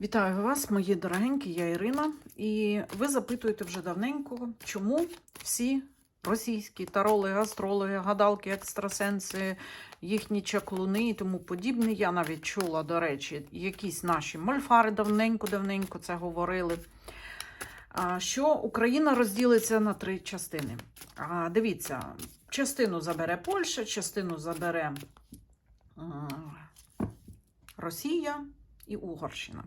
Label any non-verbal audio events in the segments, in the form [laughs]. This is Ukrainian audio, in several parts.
Вітаю вас, мої дорогенькі, я Ірина. І ви запитуєте вже давненько, чому всі російські тарологи, астрологи, гадалки, екстрасенси, їхні чаклуни і тому подібне. Я навіть чула, до речі, якісь наші мольфари давненько-давненько це говорили. Що Україна розділиться на три частини. Дивіться, частину забере Польща, частину забере Росія і Угорщина.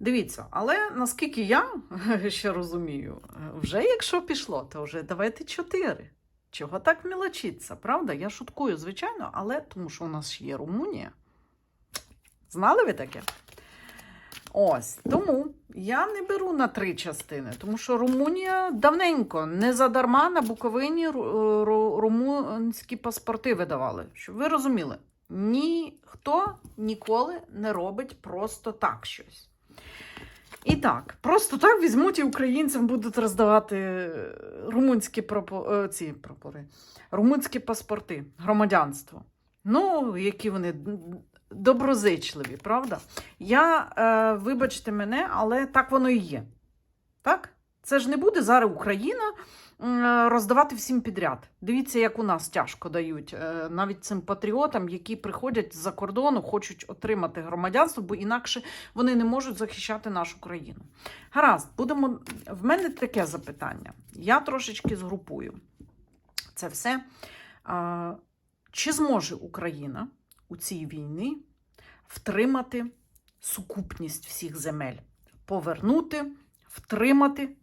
Дивіться, але наскільки я [laughs] ще розумію, вже якщо пішло, то вже давайте чотири. Чого так мілочиться, правда? Я шуткую, звичайно, але тому що у нас є Румунія. Знали ви таке? Ось тому я не беру на три частини, тому що Румунія давненько не задарма на Буковині ру- ру- румунські паспорти видавали. Щоб ви розуміли, ніхто ніколи не робить просто так щось. І так, просто так візьмуть і українцям будуть роздавати е, румунські пропо... е, ці прапори, румунські паспорти, громадянство. Ну, які вони доброзичливі, правда? Я, е, вибачте мене, але так воно і є. Так? Це ж не буде зараз Україна роздавати всім підряд. Дивіться, як у нас тяжко дають е, навіть цим патріотам, які приходять з-за кордону, хочуть отримати громадянство, бо інакше вони не можуть захищати нашу країну. Гаразд, будемо. В мене таке запитання. Я трошечки згрупую це все. Чи зможе Україна у цій війні втримати сукупність всіх земель, повернути, втримати,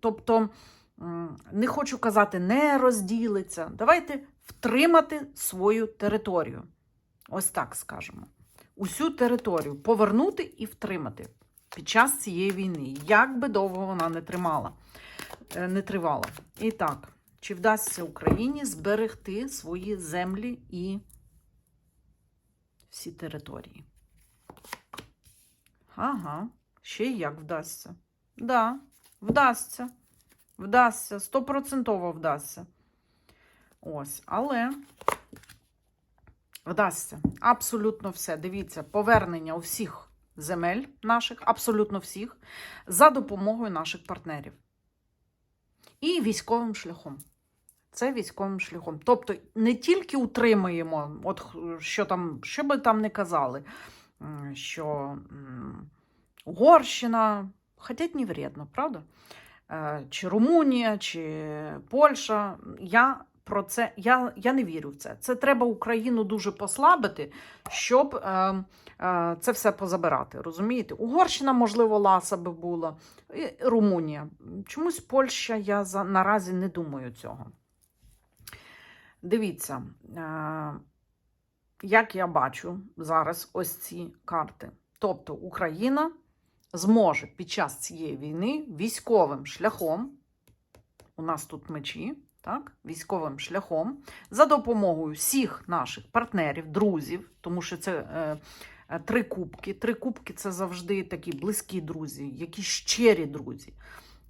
тобто, не хочу казати, не розділиться. Давайте втримати свою територію. Ось так скажемо. Усю територію повернути і втримати під час цієї війни, як би довго вона не тримала, е, не тривала. І так, чи вдасться Україні зберегти свої землі і всі території? Ага, ще й як вдасться. Да, вдасться. Вдасться, стопроцентово вдасться. Ось, але вдасться абсолютно все. Дивіться, повернення усіх земель наших, абсолютно всіх, за допомогою наших партнерів. І військовим шляхом. Це військовим шляхом. Тобто не тільки утримуємо, от що там, що би там не казали, що Угорщина, хотять не вредно, правда? Е, Чи Румунія, чи Польща. Я про це я, я не вірю в це. Це треба Україну дуже послабити, щоб е, е, це все позабирати. Розумієте? Угорщина, можливо, ласа би була, і Румунія. Чомусь Польща, я за, наразі не думаю цього. Дивіться, е, як я бачу зараз ось ці карти. Тобто Україна зможе під час цієї війни військовим шляхом, у нас тут мечі, так, військовим шляхом, за допомогою всіх наших партнерів, друзів, тому що це е, е, три кубки. Три кубки це завжди такі близькі друзі, які щирі друзі.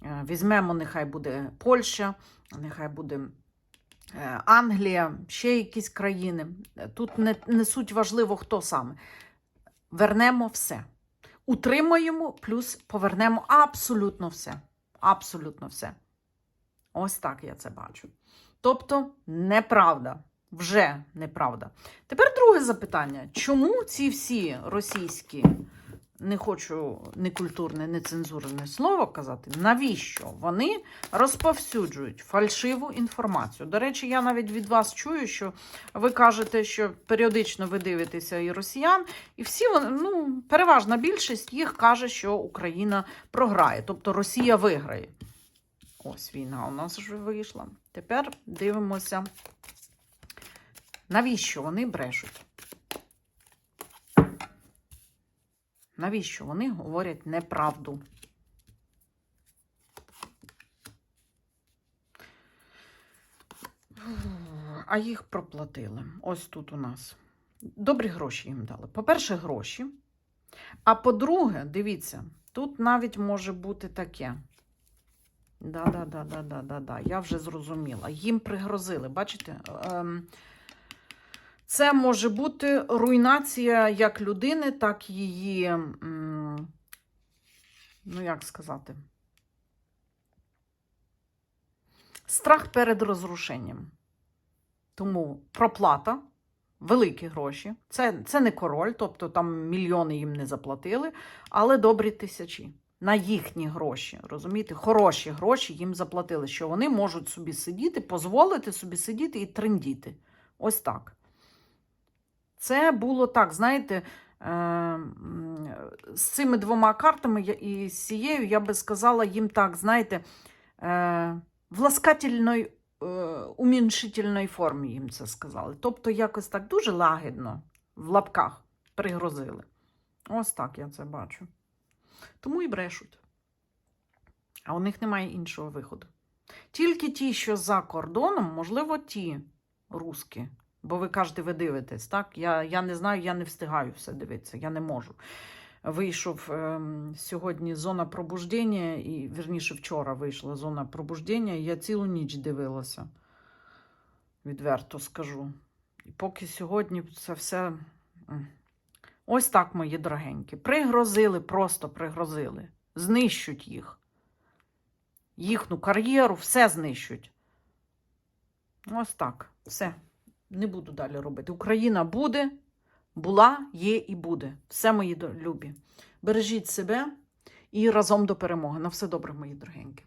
Е, візьмемо, нехай буде Польща, нехай буде. е, Англія, ще якісь країни. Тут не, не суть важливо, хто саме. Вернемо все. Утримаємо, плюс повернемо абсолютно все. Абсолютно все. Ось так я це бачу. Тобто, неправда. Вже неправда. Тепер друге запитання: чому ці всі російські, не хочу некультурне, нецензурне слово казати, навіщо вони розповсюджують фальшиву інформацію? До речі, я навіть від вас чую, що ви кажете, що періодично ви дивитеся і росіян, і всі вони, ну, переважна більшість їх каже, що Україна програє, тобто Росія виграє. Ось війна у нас вже вийшла. Тепер дивимося, навіщо вони брешуть. Навіщо вони говорять неправду? А їх проплатили. Ось тут у нас. Добрі гроші їм дали. По-перше, гроші. А по-друге, дивіться, тут навіть може бути таке. Да, да, да, да, да, да, да. Я вже зрозуміла. Їм пригрозили. Бачите? Ем, Це може бути руйнація як людини, так і її ну як сказати, страх перед розрушенням. Тому проплата, великі гроші. Це, це не король, тобто там мільйони їм не заплатили, але добрі тисячі. На їхні гроші, розумієте, хороші гроші їм заплатили, що вони можуть собі сидіти, дозволити собі сидіти і трендіти. Ось так. Це було так, знаєте, е, з цими двома картами і з цією, я би сказала їм так, знаєте, е, в е, уміншительної формі їм це сказали. Тобто якось так дуже лагідно в лапках пригрозили. Ось так я це бачу. Тому і брешуть. А у них немає іншого виходу. Тільки ті, що за кордоном, можливо, ті русські. Бо ви кажете, ви дивитесь, так? Я, я не знаю, я не встигаю все дивитися, я не можу. Вийшов ем, сьогодні зона пробуждення, і вірніше вчора вийшла зона пробуждення, і я цілу ніч дивилася. Відверто скажу. І поки сьогодні це все. Ось так, мої дорогенькі. Пригрозили, просто пригрозили. Знищуть їх. Їхню кар'єру, все знищуть. Ось так. Все. Не буду далі робити. Україна буде, була, є і буде. Все, мої любі. Бережіть себе і разом до перемоги. На все добре, мої дорогенькі.